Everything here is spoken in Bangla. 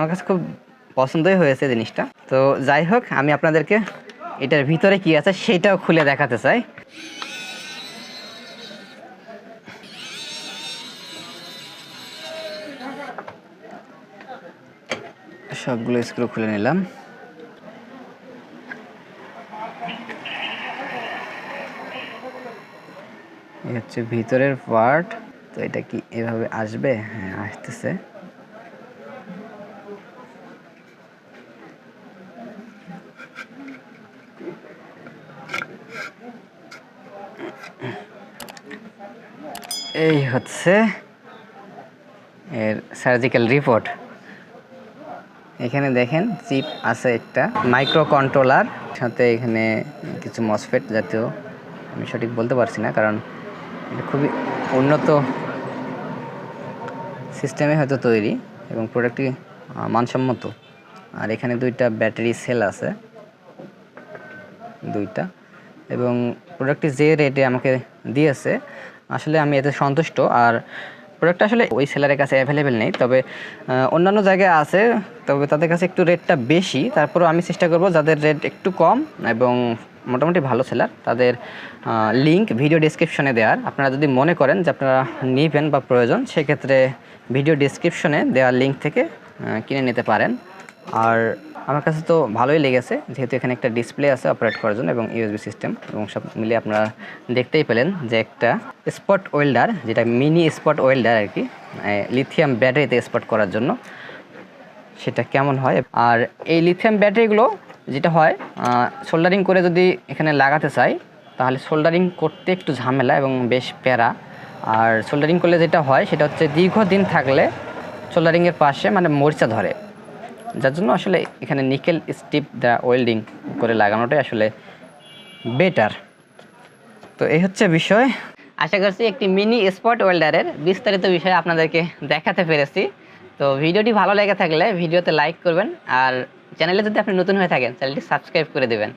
আমার কাছে খুব পছন্দই হয়েছে জিনিসটা। তো যাই হোক, আমি আপনাদেরকে এটার ভিতরে কি আছে সেটাও খুলে দেখাতে চাই। সবগুলো স্ক্রু খুলে নিলাম। হচ্ছে ভিতরের পার্ট তো এটা কি এভাবে আসবে? হ্যাঁ আসতেছে। এই হচ্ছে এর সার্জিক্যাল রিপোর্ট এখানে দেখেন চিপ আছে একটা মাইক্রো কন্ট্রোলার সাথে এখানে কিছু মসফেট জাতীয়, আমি সঠিক বলতে পারছি না কারণ এটা খুবই উন্নত সিস্টেমে হয়তো তৈরি এবং প্রোডাক্টটি মানসম্মত। আর এখানে দুইটা ব্যাটারি সেল আছে। দুইটা। এবং প্রোডাক্টটি যে রেটে আমাকে দিয়েছে আসলে আমি এতে সন্তুষ্ট। আর প্রোডাক্টটা আসলে ওই সেলারের কাছে অ্যাভেলেবেল নেই। তবে অন্যান্য জায়গায় আছে, তবে তাদের কাছে একটু রেটটা বেশি। তারপরেও আমি চেষ্টা করব যাদের রেট একটু কম এবং মোটামুটি ভালো সেলার তাদের লিংক ভিডিও ডিসক্রিপশনে দেওয়ার। আপনারা যদি মনে করেন যে আপনারা নেবেন বা প্রয়োজন, সেক্ষেত্রে ভিডিও ডিসক্রিপশনে দেওয়ার লিঙ্ক থেকে কিনে নিতে পারেন। আর আমার কাছে তো ভালোই লেগেছে, যেহেতু এখানে একটা ডিসপ্লে আছে অপারেট করার জন্য এবং ইউএসবি সিস্টেম এবং সব মিলিয়ে আপনারা দেখতেই পেলেন যে একটা স্পট ওয়েল্ডার যেটা মিনি স্পট ওয়েল্ডার আর কি লিথিয়াম ব্যাটারিতে স্পট করার জন্য। সেটা কেমন হয়? আর এই লিথিয়াম ব্যাটারিগুলো যেটা হয় সোল্ডারিং করে যদি এখানে লাগাতে চাই, তাহলে সোল্ডারিং করতে একটু ঝামেলা এবং বেশ প্যারা। আর সোল্ডারিং করলে যেটা হয়, সেটা হচ্ছে দীর্ঘদিন থাকলে সোল্ডারিংয়ের পাশে মানে মরিচা ধরে। যার জন্য আসলে এখানে নিকেল স্টিপ দ্বারা ওয়েল্ডিং করে লাগানোটাই আসলে বেটার। তো এই হচ্ছে বিষয়। আশা করছি একটি মিনি স্পট ওয়েল্ডারের বিস্তারিত বিষয় আপনাদেরকে দেখাতে পেরেছি। তো ভিডিওটি ভালো লেগে থাকলে ভিডিওতে লাইক করবেন আর চ্যানেলে যদি আপনি নতুন হয়ে থাকেন, চ্যানেলটি সাবস্ক্রাইব করে দেবেন।